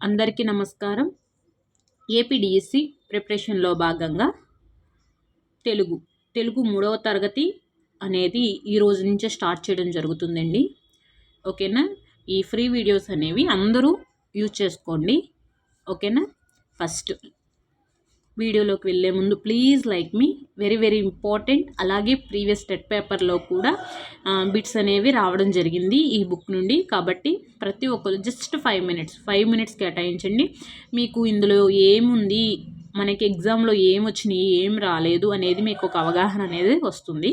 అందరికీ నమస్కారం. ఏపీడిఎస్సి ప్రిపరేషన్లో భాగంగా తెలుగు తెలుగు మూడవ తరగతి అనేది ఈ రోజు నుంచే స్టార్ట్ చేయడం జరుగుతుందండి. ఓకేనా? ఈ ఫ్రీ వీడియోస్ అనేవి అందరూ యూజ్ చేసుకోండి. ఓకేనా? ఫస్ట్ వీడియోలోకి వెళ్ళే ముందు ప్లీజ్ లైక్ మీ వెరీ వెరీ ఇంపార్టెంట్ అలాగే ప్రీవియస్ టెట్ పేపర్లో కూడా బిట్స్ అనేవి రావడం జరిగింది ఈ బుక్ నుండి. కాబట్టి ప్రతి ఒక్కరు just five minutes five minutes కేటాయించండి. మీకు ఇందులో ఏముంది మనకి ఎగ్జామ్లో ఏం వచ్చినాయి ఏం రాలేదు అనేది మీకు ఒక అవగాహన అనేది వస్తుంది.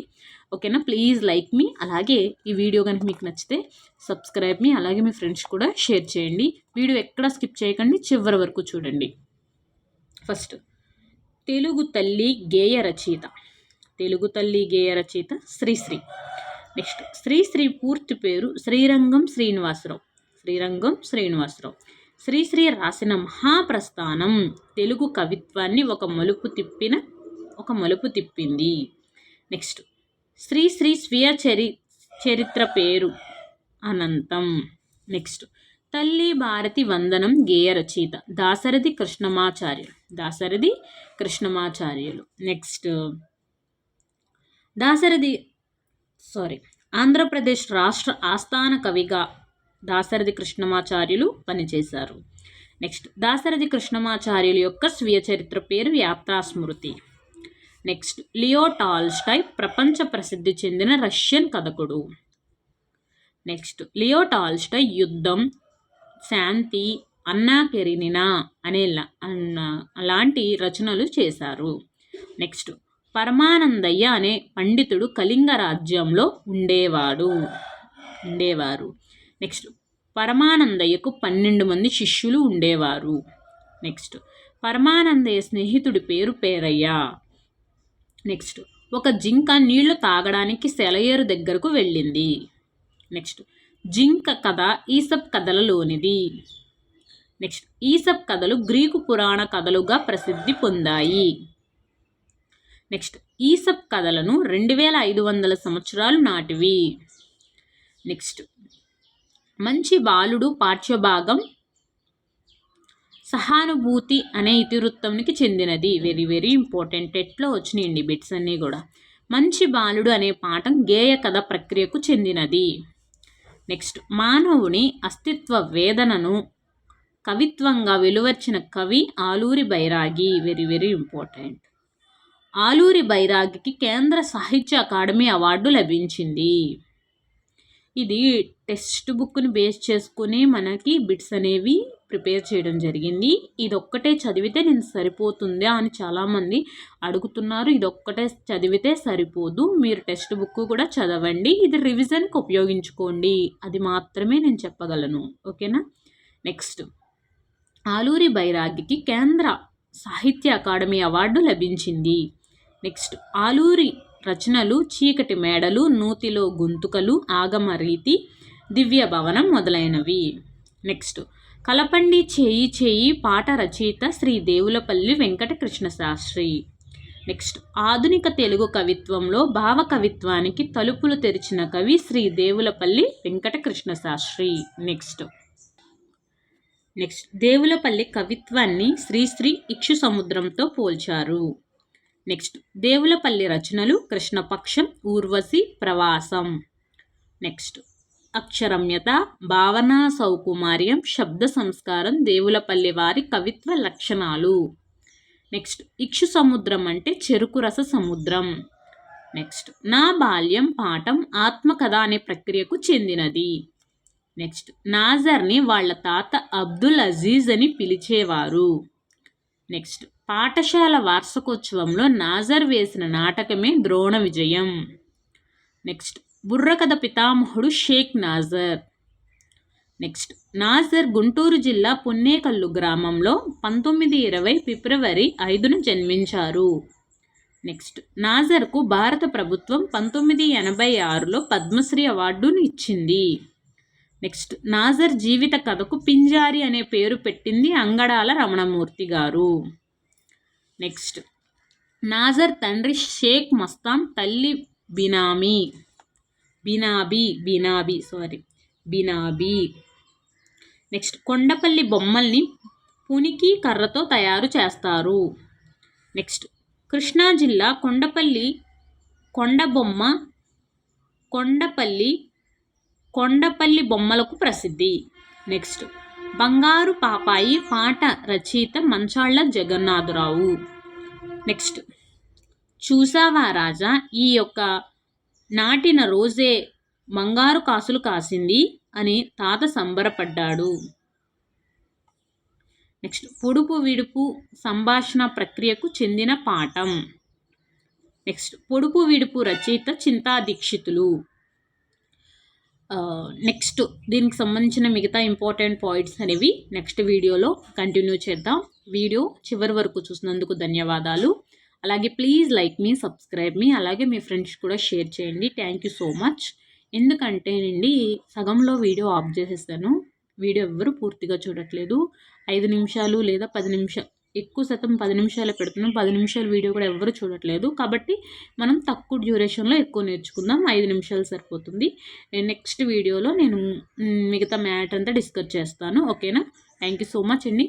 ఓకేనా ప్లీజ్ లైక్ మీ అలాగే ఈ వీడియో కనుక మీకు నచ్చితే సబ్స్క్రైబ్ మీ అలాగే మీ ఫ్రెండ్స్ కూడా షేర్ చేయండి. వీడియో ఎక్కడ స్కిప్ చేయకండి చివరి వరకు చూడండి. ఫస్ట్ తెలుగు తల్లి గేయ రచయిత. తెలుగు తల్లి గేయ రచయిత శ్రీశ్రీ. నెక్స్ట్ శ్రీశ్రీ పూర్తి పేరు శ్రీరంగం శ్రీనివాసరావు. శ్రీరంగం శ్రీనివాసరావు. శ్రీశ్రీ రాసిన మహాప్రస్థానం తెలుగు కవిత్వాన్ని ఒక మలుపు తిప్పిన ఒక మలుపు తిప్పింది. నెక్స్ట్ శ్రీశ్రీ స్వీయ చరి చరిత్ర పేరు అనంతం. నెక్స్ట్ తల్లి భారతి వందనం గేయ రచయిత. దాశరథి కృష్ణమాచార్యులు. దాశరథి కృష్ణమాచార్యులు. నెక్స్ట్. దాశరథి సారీ ఆంధ్రప్రదేశ్ రాష్ట్ర ఆస్థాన కవిగా దాశరథి కృష్ణమాచార్యులు పనిచేశారు. నెక్స్ట్. దాశరథి కృష్ణమాచార్యుల యొక్క స్వీయ చరిత్ర పేరు వ్యాప్తాస్మృతి నెక్స్ట్. లియో టాల్స్టై ప్రపంచ ప్రసిద్ధి చెందిన రష్యన్ కథకుడు. నెక్స్ట్. లియో టాల్స్టై యుద్ధం శాంతి అన్నా కెరినినా అనే అన్న అలాంటి రచనలు చేశారు. నెక్స్ట్ పరమానందయ్య అనే పండితుడు కళింగ రాజ్యంలో ఉండేవాడు. ఉండేవారు. నెక్స్ట్ పరమానందయ్యకు పన్నెండు మంది శిష్యులు ఉండేవారు. నెక్స్ట్ పరమానందయ్య స్నేహితుడి పేరు పేరయ్య. నెక్స్ట్ ఒక జింక నీళ్ళు తాగడానికి సెలయేరు దగ్గరకు వెళ్ళింది. నెక్స్ట్ జింక కథ ఈసప్ కథలలోనిది. నెక్స్ట్ ఈసప్ కథలు గ్రీకు పురాణ కథలుగా ప్రసిద్ధి పొందాయి. నెక్స్ట్ ఈసప్ కథలను రెండు వేల ఐదు వందల సంవత్సరాలు నాటివి. నెక్స్ట్ మంచి బాలుడు పాఠ్యభాగం సహానుభూతి అనే ఇతివృత్తంకి చెందినది. వెరీ వెరీ ఇంపార్టెంట్ ఎట్లా వచ్చినాయండి బిట్స్ అన్నీ కూడా. మంచి బాలుడు అనే పాఠం గేయ కథ ప్రక్రియకు చెందినది. నెక్స్ట్. మానవుని అస్తిత్వ వేదనను కవిత్వంగా వెలువర్చిన కవి Aluri Bairagi. Very very important. Aluri బైరాగికి కేంద్ర సాహిత్య అకాడమీ అవార్డు లభించింది. ఇది టెక్స్ట్ బుక్ని బేస్ చేసుకుని మనకి బిట్స్ అనేవి ప్రిపేర్ చేయడం జరిగింది. ఇది ఒక్కటే చదివితే నేను సరిపోతుందా అని చాలామంది అడుగుతున్నారు. ఇది ఒక్కటే చదివితే సరిపోదు. మీరు టెక్స్ట్ బుక్ కూడా చదవండి. ఇది రివిజన్కి ఉపయోగించుకోండి. అది మాత్రమే నేను చెప్పగలను. ఓకేనా? నెక్స్ట్. ఆలూరి బైరాగికి కేంద్ర సాహిత్య అకాడమీ అవార్డు లభించింది. నెక్స్ట్. ఆలూరి రచనలు చీకటి మేడలు నూతిలో గొంతుకలు ఆగమ రీతి దివ్య భవనం మొదలైనవి. నెక్స్ట్. కలపండి చేయి చేయి పాట రచయిత శ్రీ దేవులపల్లి వెంకటకృష్ణ శాస్త్రి నెక్స్ట్. ఆధునిక తెలుగు కవిత్వంలో భావ కవిత్వానికి తలుపులు తెరిచిన కవి శ్రీ దేవులపల్లి వెంకటకృష్ణ శాస్త్రి నెక్స్ట్. నెక్స్ట్. దేవులపల్లి కవిత్వాన్ని శ్రీశ్రీ ఇక్షు సముద్రంతో పోల్చారు. నెక్స్ట్. దేవులపల్లి రచనలు కృష్ణపక్షం ఊర్వశి ప్రవాసం. నెక్స్ట్. అక్షరమ్యత భావనా సౌకుమార్యం శబ్ద సంస్కారం దేవులపల్లి వారి కవిత్వ లక్షణాలు. నెక్స్ట్. ఇక్షు సముద్రం అంటే చెరుకు రస సముద్రం. నెక్స్ట్. నా బాల్యం పాఠం ఆత్మకథ అనే ప్రక్రియకు చెందినది. నెక్స్ట్. నాజర్ని వాళ్ళ తాత అబ్దుల్ అజీజ్ అని పిలిచేవారు. నెక్స్ట్. పాఠశాల వార్షికోత్సవంలో నాజర్ వేసిన నాటకమే ద్రోణ విజయం. నెక్స్ట్. బుర్రకథ పితామహుడు షేక్ నాజర్. నెక్స్ట్. నాజర్ గుంటూరు జిల్లా పున్నేకల్లు గ్రామంలో పంతొమ్మిది ఇరవై ఫిబ్రవరి ఐదును జన్మించారు. నెక్స్ట్. నాజర్కు భారత ప్రభుత్వం పంతొమ్మిది ఎనభై ఆరులో పద్మశ్రీ అవార్డును ఇచ్చింది. నెక్స్ట్ నాజర్ జీవిత కథకు పింజారి అనే పేరు పెట్టింది అంగడాల రమణమూర్తి గారు. నెక్స్ట్ నాజర్ తండ్రి షేక్ మస్తాన్ తల్లి బినామీ. బినాబీ బినాబీ సారీ బినాబీ. నెక్స్ట్ కొండపల్లి బొమ్మల్ని పునికి కర్రతో తయారు చేస్తారు. నెక్స్ట్ కృష్ణా జిల్లా కొండపల్లి కొండబొమ్మ కొండపల్లి కొండపల్లి బొమ్మలకు ప్రసిద్ధి. నెక్స్ట్. బంగారు పాపాయి పాట రచయిత మంచాళ్ళ జగన్నాథరావు. నెక్స్ట్. చూసావా రాజా ఈ యొక్క నాటిన రోజే బంగారు కాసులు కాసింది అని తాత సంబరపడ్డాడు. నెక్స్ట్. పొడుపు విడుపు సంభాషణ ప్రక్రియకు చెందిన పాఠం. నెక్స్ట్. పొడుపు విడుపు రచయిత చింతా దీక్షితులు నెక్స్ట్ దీనికి సంబంధించిన మిగతా ఇంపార్టెంట్ పాయింట్స్ అనేవి నెక్స్ట్ వీడియోలో కంటిన్యూ చేద్దాం. వీడియో చివరి వరకు చూసినందుకు ధన్యవాదాలు. అలాగే ప్లీజ్ లైక్ మీ సబ్స్క్రైబ్ మీ అలాగే మీ ఫ్రెండ్స్ కూడా షేర్ చేయండి. థ్యాంక్ యూ సో మచ్ ఎందుకంటే నండి సగంలో వీడియో ఆఫ్ చేసేస్తాను వీడియో ఎవ్వరూ పూర్తిగా చూడట్లేదు. ఐదు నిమిషాలు లేదా పది నిమిషాలు ఎక్కువ శాతం పది నిమిషాలు పెడుతున్నాం. పది నిమిషాల వీడియో కూడా ఎవరు చూడట్లేదు. కాబట్టి మనం తక్కువ డ్యూరేషన్లో ఎక్కువ నేర్చుకుందాం. ఐదు నిమిషాలు సరిపోతుంది. నెక్స్ట్ వీడియోలో నేను మిగతా మ్యాటర్ అంతా డిస్కస్ చేస్తాను. ఓకేనా? థ్యాంక్ యూ సో మచ్ అండి.